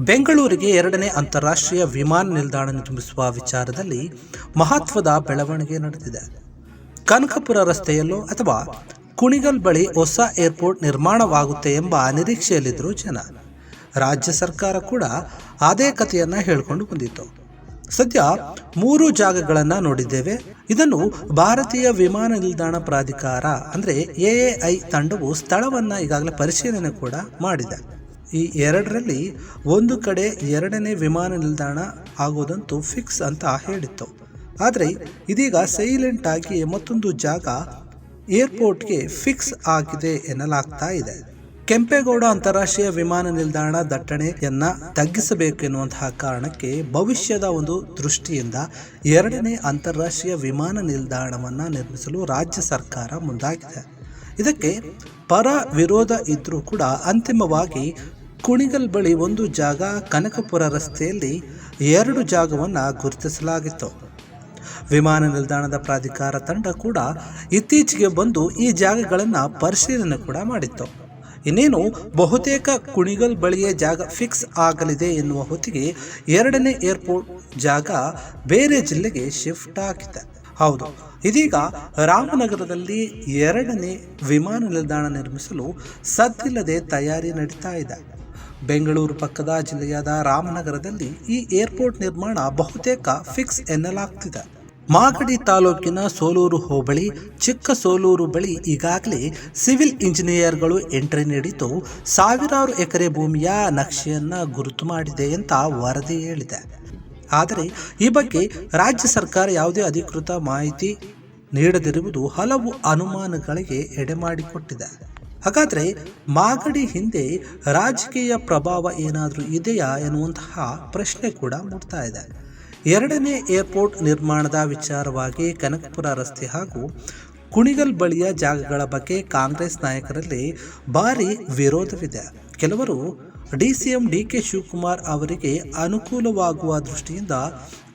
ಬೆಂಗಳೂರಿಗೆ ಎರಡನೇ ಅಂತಾರಾಷ್ಟ್ರೀಯ ವಿಮಾನ ನಿಲ್ದಾಣ ನಿರ್ಮಿಸುವ ವಿಚಾರದಲ್ಲಿ ಮಹತ್ವದ ಬೆಳವಣಿಗೆ ನಡೆದಿದೆ. ಕನಕಪುರ ರಸ್ತೆಯಲ್ಲೋ ಅಥವಾ ಕುಣಿಗಲ್ ಬಳಿ ಹೊಸ ಏರ್ಪೋರ್ಟ್ ನಿರ್ಮಾಣವಾಗುತ್ತೆ ಎಂಬ ನಿರೀಕ್ಷೆಯಲ್ಲಿದ್ದರು ಜನ. ರಾಜ್ಯ ಸರ್ಕಾರ ಕೂಡ ಅದೇ ಕಥೆಯನ್ನು ಹೇಳಿಕೊಂಡು ಬಂದಿತ್ತು. ಸದ್ಯ ಮೂರು ಜಾಗಗಳನ್ನು ನೋಡಿದ್ದೇವೆ. ಇದನ್ನು ಭಾರತೀಯ ವಿಮಾನ ನಿಲ್ದಾಣ ಪ್ರಾಧಿಕಾರ ಅಂದರೆ ಎಎಐ ತಂಡವು ಸ್ಥಳವನ್ನು ಈಗಾಗಲೇ ಪರಿಶೀಲನೆ ಕೂಡ ಮಾಡಿದೆ. ಈ ಎರಡರಲ್ಲಿ ಒಂದು ಕಡೆ ಎರಡನೇ ವಿಮಾನ ನಿಲ್ದಾಣ ಆಗೋದಂತೂ ಫಿಕ್ಸ್ ಅಂತ ಹೇಳಿತ್ತು. ಆದರೆ ಇದೀಗ ಸೈಲೆಂಟ್ ಆಗಿ ಮತ್ತೊಂದು ಜಾಗ ಏರ್ಪೋರ್ಟ್ಗೆ ಫಿಕ್ಸ್ ಆಗಿದೆ ಎನ್ನಲಾಗ್ತಾ ಇದೆ. ಕೆಂಪೇಗೌಡ ಅಂತಾರಾಷ್ಟ್ರೀಯ ವಿಮಾನ ನಿಲ್ದಾಣ ದಟ್ಟಣೆಯನ್ನ ತಗ್ಗಿಸಬೇಕೆನ್ನುವಂತಹ ಕಾರಣಕ್ಕೆ ಭವಿಷ್ಯದ ಒಂದು ದೃಷ್ಟಿಯಿಂದ ಎರಡನೇ ಅಂತಾರಾಷ್ಟ್ರೀಯ ವಿಮಾನ ನಿಲ್ದಾಣವನ್ನ ನಿರ್ಮಿಸಲು ರಾಜ್ಯ ಸರ್ಕಾರ ಮುಂದಾಗಿದೆ. ಇದಕ್ಕೆ ಪರ ವಿರೋಧ ಇದ್ದರೂ ಕೂಡ ಅಂತಿಮವಾಗಿ ಕುಣಿಗಲ್ ಬಳಿ ಒಂದು ಜಾಗ ಕನಕಪುರ ರಸ್ತೆಯಲ್ಲಿ ಎರಡು ಜಾಗವನ್ನು ಗುರುತಿಸಲಾಗಿತ್ತು. ವಿಮಾನ ನಿಲ್ದಾಣದ ಪ್ರಾಧಿಕಾರ ತಂಡ ಕೂಡ ಇತ್ತೀಚೆಗೆ ಬಂದು ಈ ಜಾಗಗಳನ್ನು ಪರಿಶೀಲನೆ ಕೂಡ ಮಾಡಿತ್ತು. ಇನ್ನೇನು, ಬಹುತೇಕ ಕುಣಿಗಲ್ ಬಳಿಯೇ ಜಾಗ ಫಿಕ್ಸ್ ಆಗಲಿದೆ ಎನ್ನುವ ಹೊತ್ತಿಗೆ ಎರಡನೇ ಏರ್ಪೋರ್ಟ್ ಜಾಗ ಬೇರೆ ಜಿಲ್ಲೆಗೆ ಶಿಫ್ಟ್ ಆಗಿದೆ. ಹೌದು, ಇದೀಗ ರಾಮನಗರದಲ್ಲಿ ಎರಡನೇ ವಿಮಾನ ನಿಲ್ದಾಣ ನಿರ್ಮಿಸಲು ಸದ್ದಿಲ್ಲದೆ ತಯಾರಿ ನಡೀತಾ ಇದೆ. ಬೆಂಗಳೂರು ಪಕ್ಕದ ಜಿಲ್ಲೆಯಾದ ರಾಮನಗರದಲ್ಲಿ ಈ ಏರ್ಪೋರ್ಟ್ ನಿರ್ಮಾಣ ಬಹುತೇಕ ಫಿಕ್ಸ್ ಎನ್ನಲಾಗ್ತಿದೆ. ಮಾಗಡಿ ತಾಲೂಕಿನ ಸೋಲೂರು ಹೋಬಳಿ ಚಿಕ್ಕ ಸೋಲೂರು ಬಳಿ ಈಗಾಗಲೇ ಸಿವಿಲ್ ಇಂಜಿನಿಯರ್ಗಳು ಎಂಟ್ರಿ ನೀಡಿದ್ದು ಸಾವಿರಾರು ಎಕರೆ ಭೂಮಿಯ ನಕ್ಷೆಯನ್ನು ಗುರುತು ಮಾಡಿದೆ ಅಂತ ವರದಿ ಹೇಳಿದೆ. ಆದರೆ ಈ ಬಗ್ಗೆ ರಾಜ್ಯ ಸರ್ಕಾರ ಯಾವುದೇ ಅಧಿಕೃತ ಮಾಹಿತಿ ನೀಡದಿರುವುದು ಹಲವು ಅನುಮಾನಗಳಿಗೆ ಎಡೆಮಾಡಿಕೊಟ್ಟಿದೆ ಹಾಗಾದರೆ ಮಾಗಡಿ ಹಿಂದೆ ರಾಜಕೀಯ ಪ್ರಭಾವ ಏನಾದರೂ ಇದೆಯಾ ಎನ್ನುವಂತಹ ಪ್ರಶ್ನೆ ಕೂಡ ಮೂಡ್ತಾ ಇದೆ. ಎರಡನೇ ಏರ್ಪೋರ್ಟ್ ನಿರ್ಮಾಣದ ವಿಚಾರವಾಗಿ ಕನಕಪುರ ರಸ್ತೆ ಹಾಗೂ ಕುಣಿಗಲ್ ಬಳಿಯ ಜಾಗಗಳ ಬಗ್ಗೆ ಕಾಂಗ್ರೆಸ್ ನಾಯಕರಲ್ಲಿ ಭಾರಿ ವಿರೋಧವಿದೆ. ಕೆಲವರು D C M D K Shivakumar ಅವರಿಗೆ ಅನುಕೂಲವಾಗುವ ದೃಷ್ಟಿಯಿಂದ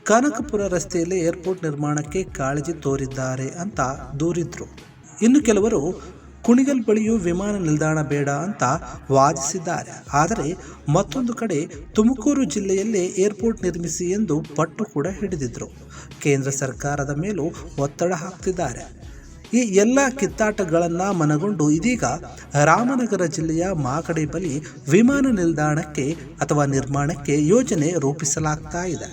ಕನಕಪುರ ರಸ್ತೆಯಲ್ಲಿ ಏರ್ಪೋರ್ಟ್ ನಿರ್ಮಾಣಕ್ಕೆ ಕಾಳಜಿ ತೋರಿದ್ದಾರೆ ಅಂತ ದೂರಿದ್ರು. ಇನ್ನು ಕೆಲವರು ಕುಣಿಗಲ್ ಬಳಿಯೂ ವಿಮಾನ ನಿಲ್ದಾಣ ಬೇಡ ಅಂತ ವಾದಿಸಿದ್ದಾರೆ. ಆದರೆ ಮತ್ತೊಂದು ಕಡೆ ತುಮಕೂರು ಜಿಲ್ಲೆಯಲ್ಲೇ ಏರ್ಪೋರ್ಟ್ ನಿರ್ಮಿಸಿ ಎಂದು ಪಟ್ಟು ಕೂಡ ಹಿಡಿದಿದ್ರು. ಕೇಂದ್ರ ಸರ್ಕಾರದ ಮೇಲೂ ಒತ್ತಡ ಹಾಕ್ತಿದ್ದಾರೆ. ಈ ಎಲ್ಲ ಕಿತ್ತಾಟಗಳನ್ನು ಮನಗೊಂಡು ಇದೀಗ ರಾಮನಗರ ಜಿಲ್ಲೆಯ ಮಾಗಡಿ ಬಳಿ ವಿಮಾನ ನಿಲ್ದಾಣಕ್ಕೆ ಅಥವಾ ನಿರ್ಮಾಣಕ್ಕೆ ಯೋಜನೆ ರೂಪಿಸಲಾಗ್ತಾ ಇದೆ.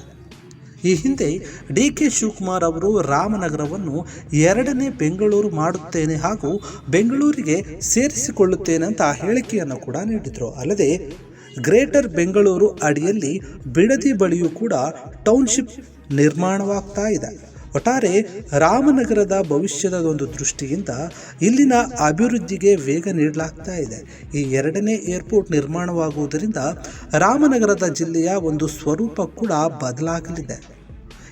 ಈ ಹಿಂದೆ ಡಿ ಕೆ ಶಿವಕುಮಾರ್ ಅವರು ರಾಮನಗರವನ್ನು ಎರಡನೇ ಬೆಂಗಳೂರು ಮಾಡುತ್ತೇನೆ ಹಾಗೂ ಬೆಂಗಳೂರಿಗೆ ಸೇರಿಸಿಕೊಳ್ಳುತ್ತೇನೆ ಅಂತ ಹೇಳಿಕೆಯನ್ನು ಕೂಡ ನೀಡಿದರು. ಅಲ್ಲದೆ ಗ್ರೇಟರ್ ಬೆಂಗಳೂರು ಅಡಿಯಲ್ಲಿ ಬಿಡದಿ ಬಳಿಯೂ ಕೂಡ ಟೌನ್ಶಿಪ್ ನಿರ್ಮಾಣವಾಗ್ತಾ ಇದೆ. ಒಟ್ಟಾರೆ ರಾಮನಗರದ ಭವಿಷ್ಯದ ಒಂದು ದೃಷ್ಟಿಯಿಂದ ಇಲ್ಲಿನ ಅಭಿವೃದ್ಧಿಗೆ ವೇಗ ನೀಡಲಾಗ್ತಾ ಇದೆ. ಈ ಎರಡನೇ ಏರ್ಪೋರ್ಟ್ ನಿರ್ಮಾಣವಾಗುವುದರಿಂದ ರಾಮನಗರದ ಜಿಲ್ಲೆಯ ಒಂದು ಸ್ವರೂಪ ಕೂಡ ಬದಲಾಗಲಿದೆ.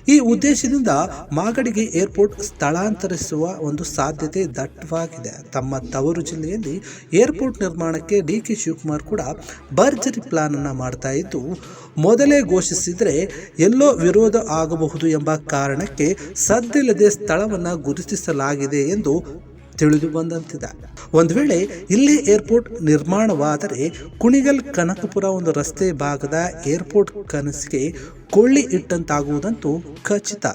ಈ ಉದ್ದೇಶದಿಂದ ಮಾಗಡಿಗೆ ಏರ್ಪೋರ್ಟ್ ಸ್ಥಳಾಂತರಿಸುವ ಒಂದು ಸಾಧ್ಯತೆ ದಟ್ಟವಾಗಿದೆ. ತಮ್ಮ ತವರು ಜಿಲ್ಲೆಯಲ್ಲಿ ಏರ್ಪೋರ್ಟ್ ನಿರ್ಮಾಣಕ್ಕೆ ಡಿ ಕೆ ಶಿವಕುಮಾರ್ ಕೂಡ ಭರ್ಜರಿ ಪ್ಲಾನ್ ಅನ್ನ ಮಾಡ್ತಾ ಇದ್ದು, ಮೊದಲೇ ಘೋಷಿಸಿದರೆ ಎಲ್ಲೋ ವಿರೋಧ ಆಗಬಹುದು ಎಂಬ ಕಾರಣಕ್ಕೆ ಸದ್ದಿಲ್ಲದೆ ಸ್ಥಳವನ್ನು ಗುರುತಿಸಲಾಗಿದೆ ಎಂದು ತಿಳಿದು ಬಂದಂತಿದೆ ಒಂದು ವೇಳೆ ಇಲ್ಲಿ ಏರ್ಪೋರ್ಟ್ ನಿರ್ಮಾಣವಾದರೆ ಕುಣಿಗಲ್ ಕನಕಪುರ ಒಂದು ರಸ್ತೆ ಭಾಗದ ಏರ್ಪೋರ್ಟ್ ಕನಸಿಗೆ ಕೊಳ್ಳಿ ಇಟ್ಟಂತಾಗುವುದಂತೂ ಖಚಿತ.